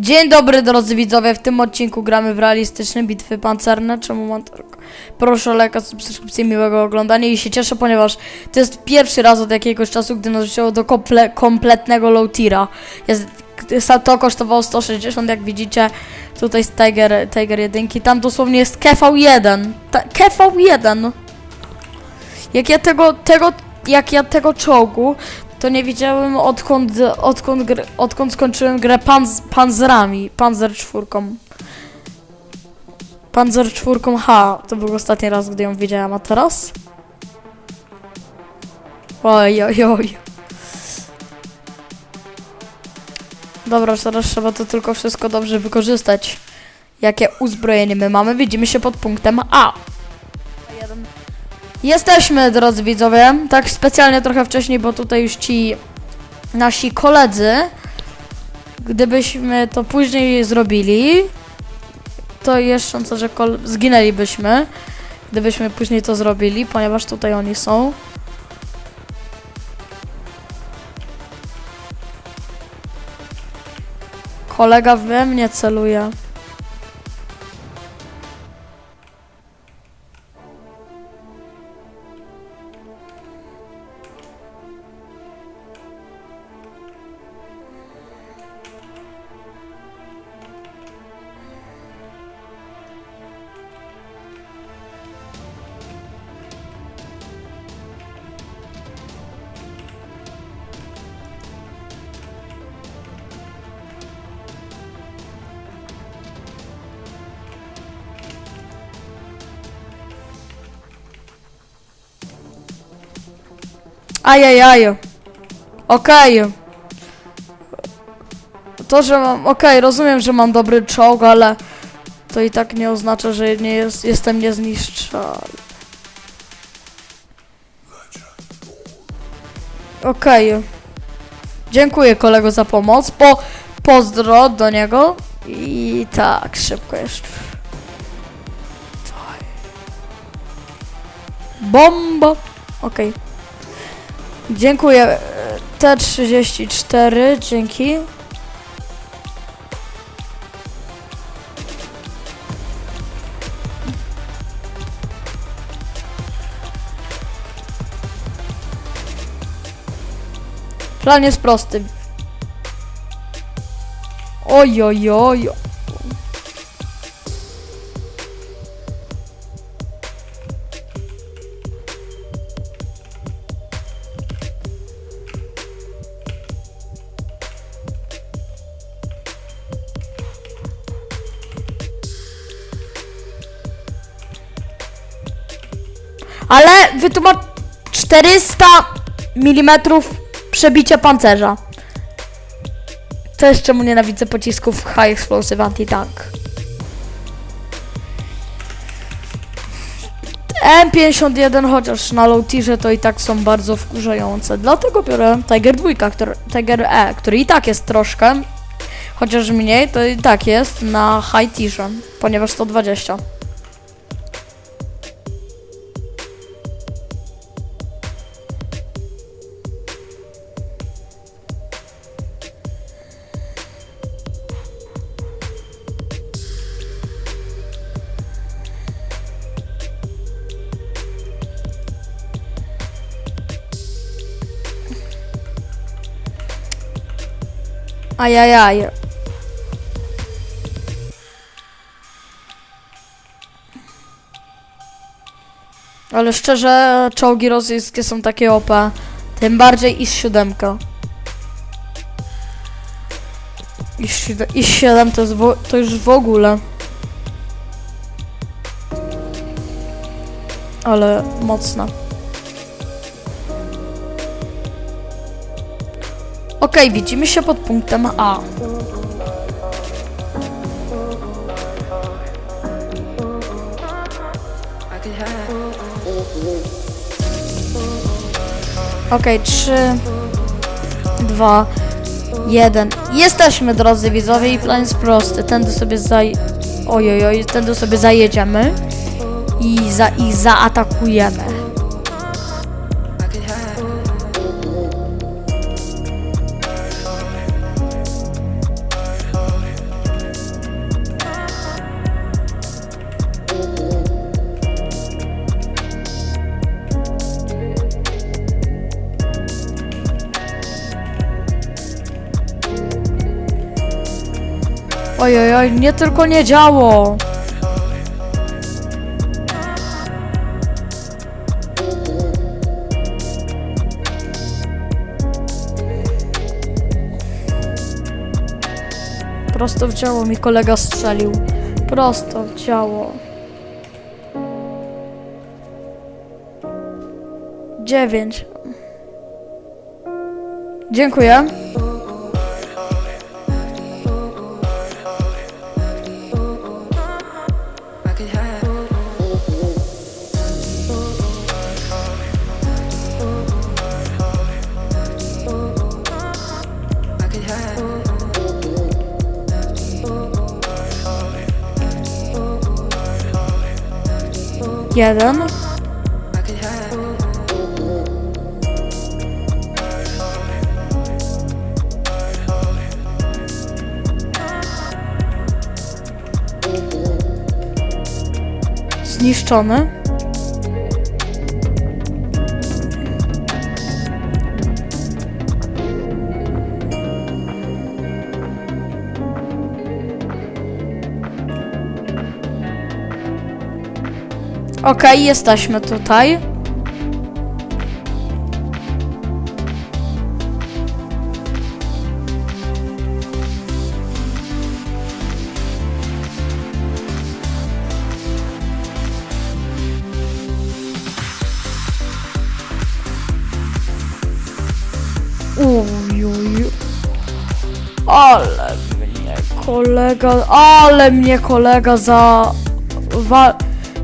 Dzień dobry drodzy widzowie, w tym odcinku gramy w realistyczne bitwy pancerne. Czemu mam tak? Proszę o lajka, subskrypcję, miłego oglądania i się cieszę, ponieważ to jest pierwszy raz od jakiegoś czasu, gdy nas do komple kompletnego low tira. Jest, to kosztowało 160, jak widzicie. Tutaj jest Tiger, Tiger 1, tam dosłownie jest KV1. Ta, KV1. Jak ja tego, tego, jak ja tego czołgu, to nie wiedziałem odkąd, odkąd, gr, odkąd skończyłem grę panz, panzerami, panzer czwórką. Panzer czwórką H, to był ostatni raz, gdy ją widziałem, a teraz? Oj, oj, oj. Dobra, teraz trzeba to tylko wszystko dobrze wykorzystać. Jakie uzbrojenie my mamy? Widzimy się pod punktem A. Jesteśmy, drodzy widzowie, tak specjalnie trochę wcześniej, bo tutaj już ci nasi koledzy, gdybyśmy to później zrobili, to jeszcze co, że zginęlibyśmy, gdybyśmy później to zrobili, ponieważ tutaj oni są. Kolega we mnie celuje. Ajajaj. Okej. To, że mam. Okej, rozumiem, że mam dobry czołg, ale to i tak nie oznacza, że nie jest, jestem niezniszczalny. Okej. Dziękuję kolego za pomoc. Po, pozdro do niego. I tak, szybko jeszcze. Bomba. Okej. Dziękuję. e, T34, dzięki. Plan jest prosty. Oj, oj, oj. Ale wytłumacz 400 mm przebicia pancerza. To jest czemu nienawidzę pocisków High Explosive Anti-Tank. M51 chociaż na low tierze to i tak są bardzo wkurzające. Dlatego biorę Tiger 2, który, Tiger E, który i tak jest troszkę, chociaż mniej, to i tak jest na high tierze, ponieważ 120. Ajajaj. Ale szczerze, czołgi rosyjskie są takie OP. Tym bardziej IS 7. IS 7, IS 7 to, to już w ogóle. Ale mocne. Okej, widzimy się pod punktem A. Okej, trzy, dwa, jeden. Jesteśmy, drodzy widzowie, i plan jest prosty. Tędy sobie zaj... Ojojoj, tędy sobie zajedziemy i za ich zaatakujemy. Oj, oj, oj, nie tylko nie działo. Prosto w ciało mi kolega strzelił. Prosto w ciało. Dziewięć. Dziękuję. Jeden. Zniszczony. Okej, jesteśmy tutaj. Ale mnie kolega, ale mnie kolega za... Wa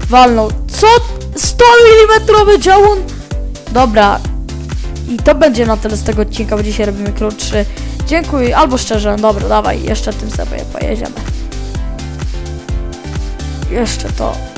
walnął. Co? 100 mm działun? Dobra. I to będzie na tyle z tego odcinka, bo dzisiaj robimy krótszy. Dziękuję, albo szczerze, dobra, dawaj, jeszcze tym sobie pojedziemy. Jeszcze to